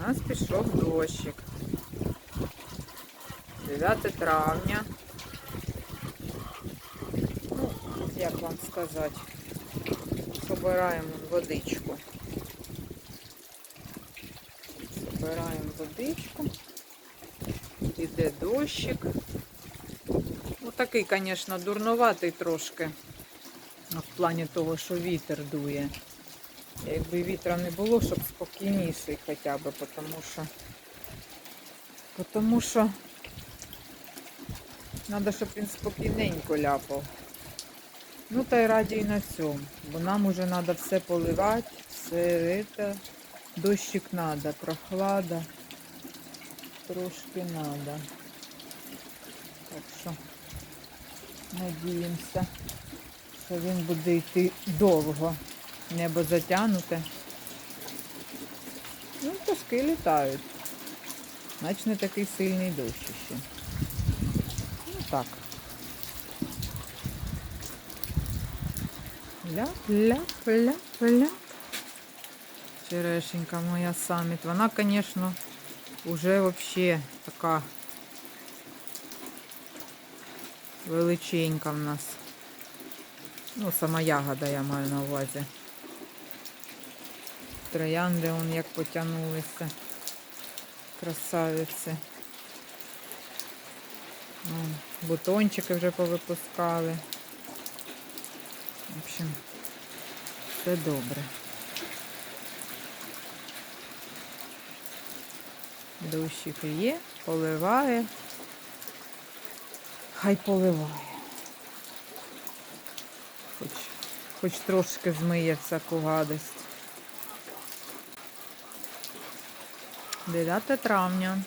У нас пішов дощик. 9 травня. Ну, як вам сказати, собираємо водичку. Собираємо водичку. Іде дощик. Ну, такий, звісно, дурноватий трошки. В плані того, що вітер дує. Якби вітра не було, щоб спокійніший хоча б, тому що тому що треба, щоб він спокійненько ляпав. Ну та й раді і на цьому, бо нам уже треба все поливати, все це, дощик треба, прохлада трошки треба. Так що надіємося, що він буде йти довго. Небо затягнуте. Ну, пташки літають. Значить не такий сильний дощ ще. Ну так. Ляп-ляп-ляп-ляп. Черешенька моя саміт. Вона, звісно, вже взагалі така величенька в нас. Ну, сама ягода я маю на увазі. Троянди вон як потягнулися. Красавиці. Бутончики вже повипускали. В общем, все добре. Дощик є, поливає. Хай поливає. Хоч, хоч трошки змиє всяку гадость. 9 травня.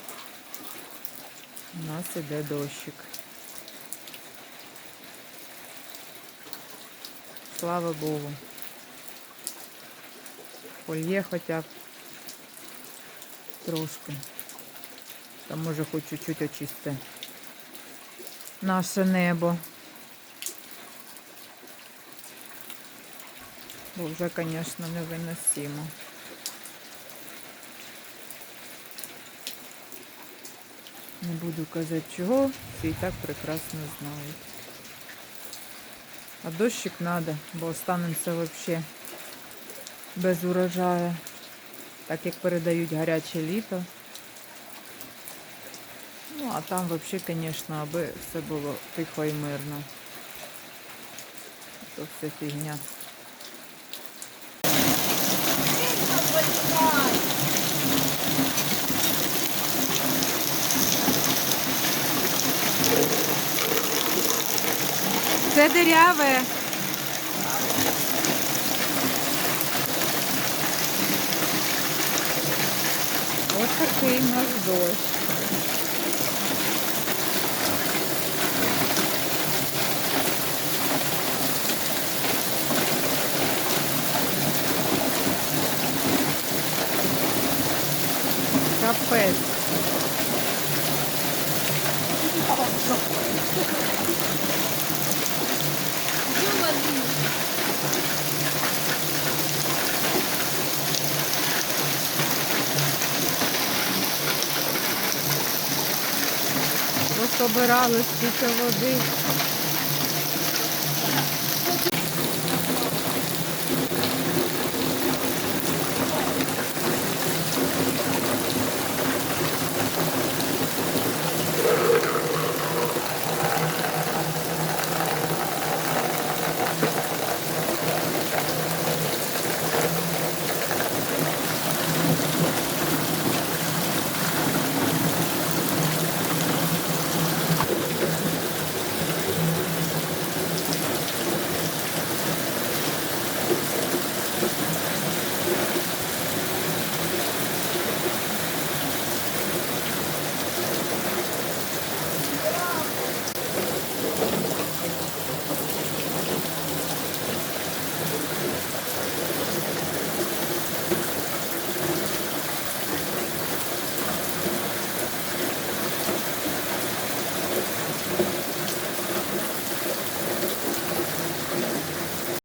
У нас іде дощик. Слава Богу. Польє хоча б трошки. Та може хоч чуть-чуть очисти наше небо. Бо вже, звісно, невиносимо. Не буду казати чого, всі і так прекрасно знають. А дощик треба, бо останемося взагалі без урожаю. Так як передають гаряче літо. Ну, а там взагалі, звісно, аби все було тихо і мирно. То все фігня. Це диряве. Ось такий у нас дощ. Капець. побирали після води.